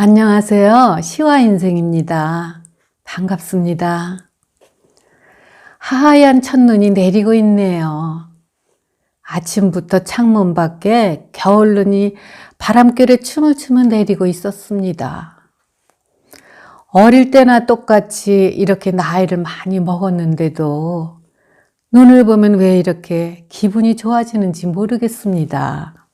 안녕하세요. 시와 인생입니다. 반갑습니다. 하얀 첫눈이 내리고 있네요. 아침부터 창문 밖에 겨울눈이 바람결에 춤을 추며 내리고 있었습니다. 어릴 때나 똑같이 이렇게 나이를 많이 먹었는데도 눈을 보면 왜 이렇게 기분이 좋아지는지 모르겠습니다.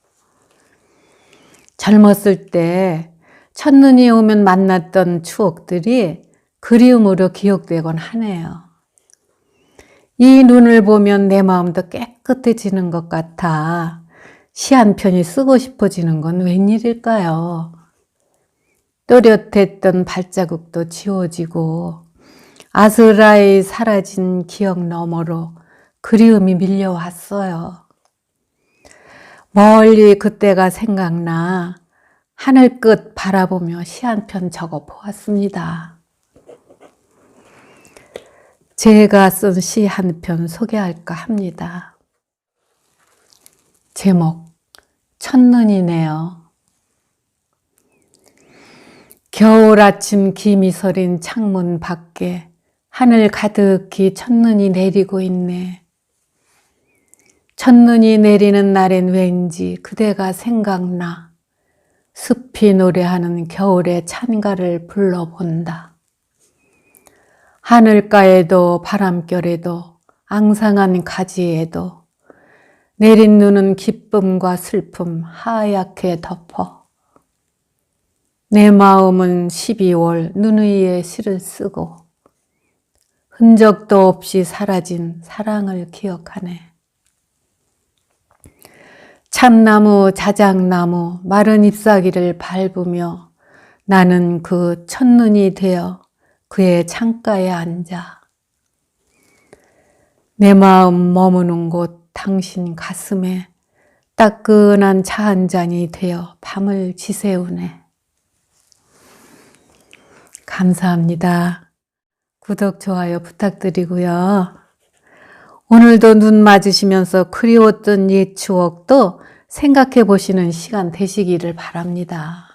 젊었을 때 첫눈이 오면 만났던 추억들이 그리움으로 기억되곤 하네요. 이 눈을 보면 내 마음도 깨끗해지는 것 같아 시 한 편이 쓰고 싶어지는 건 웬일일까요? 또렷했던 발자국도 지워지고 아스라이 사라진 기억 너머로 그리움이 밀려왔어요. 멀리 그때가 생각나 하늘 끝 바라보며 시 한 편 적어 보았습니다. 제가 쓴 시 한 편 소개할까 합니다. 제목, 첫눈이네요. 겨울 아침 김이 서린 창문 밖에 하늘 가득히 첫눈이 내리고 있네. 첫눈이 내리는 날엔 왠지 그대가 생각나. 숲이 노래하는 겨울의 찬가를 불러본다. 하늘가에도 바람결에도 앙상한 가지에도 내린 눈은 기쁨과 슬픔 하얗게 덮어 내 마음은 12월 눈 위에 시를 쓰고 흔적도 없이 사라진 사랑을 기억하네. 참나무, 자작나무, 마른 잎사귀를 밟으며 나는 그 첫눈이 되어 그의 창가에 앉아 내 마음 머무는 곳 당신 가슴에 따끈한 차 한 잔이 되어 밤을 지새우네. 감사합니다. 구독, 좋아요 부탁드리고요. 오늘도 눈 맞으시면서 그리웠던 옛 추억도 생각해 보시는 시간 되시기를 바랍니다.